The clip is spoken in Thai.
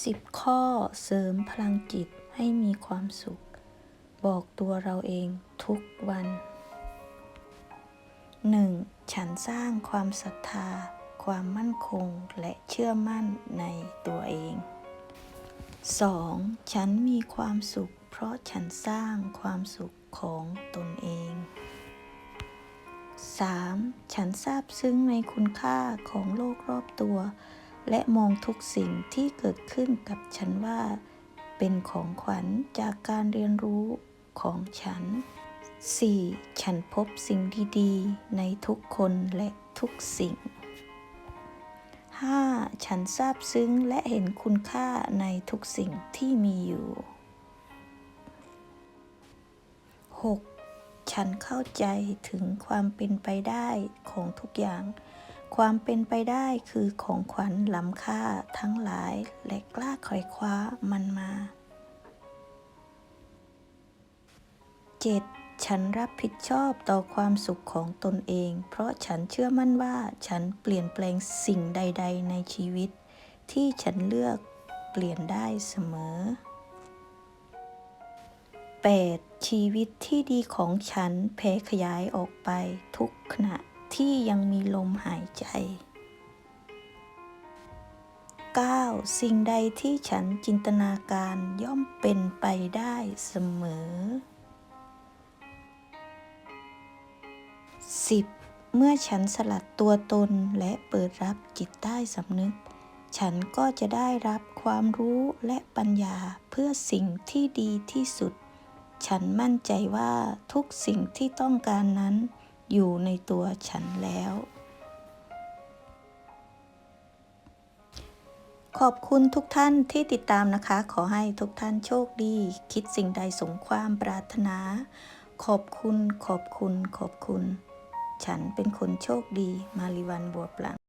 10 ข้อเสริมพลังจิตให้มีความสุข บอกตัวเราเองทุกวัน 1. ฉันสร้างความศรัทธา ความมั่นคงและเชื่อมั่นในตัวเอง 2. ฉันมีความสุข เพราะฉันสร้างความสุขของตนเอง 3. ฉันซาบซึ้งในคุณค่าของโลกรอบตัว และมองทุกสิ่งที่เกิดขึ้นกับฉันว่า เป็นของขวัญจากการเรียนรู้ของฉัน 4. ฉันพบสิ่งดีๆ ในทุกคนและทุกสิ่ง 5. ฉันซาบซึ้งและเห็นคุณค่าในทุกสิ่งที่มีอยู่ 6. ฉันเข้าใจถึงความเป็นไปได้ของทุกอย่าง ความเป็นไปได้คือของขวัญล้ำค่าทั้งหลายและกล้าคอยคว้ามันมา 7. ฉันรับผิดชอบต่อความสุขของตนเอง เพราะฉันเชื่อมั่นว่าฉันเปลี่ยนแปลงสิ่งใด ๆ ในชีวิต ที่ฉันเลือกเปลี่ยนได้เสมอ 8. ชีวิตที่ดีของฉันแผ่ขยายออกไปทุกขณะ ที่ยังมีลมหายใจ 9. สิ่งใดที่ฉันจินตนาการย่อมเป็นไปได้เสมอ 10. เมื่อฉันสลัดตัวตนและเปิดรับจิตใต้สำนึก ฉันก็จะได้รับความรู้และปัญญาเพื่อสิ่งที่ดีที่สุด ฉันมั่นใจว่าทุกสิ่งที่ต้องการนั้น อยู่ในตัวฉันแล้ว ขอบคุณทุกท่านที่ติดตามนะคะ ขอให้ทุกท่านโชคดี คิดสิ่งใดสมความปรารถนา ขอบคุณ ขอบคุณ ขอบคุณ ฉันเป็นคนโชคดี มาริวันบัวปลัง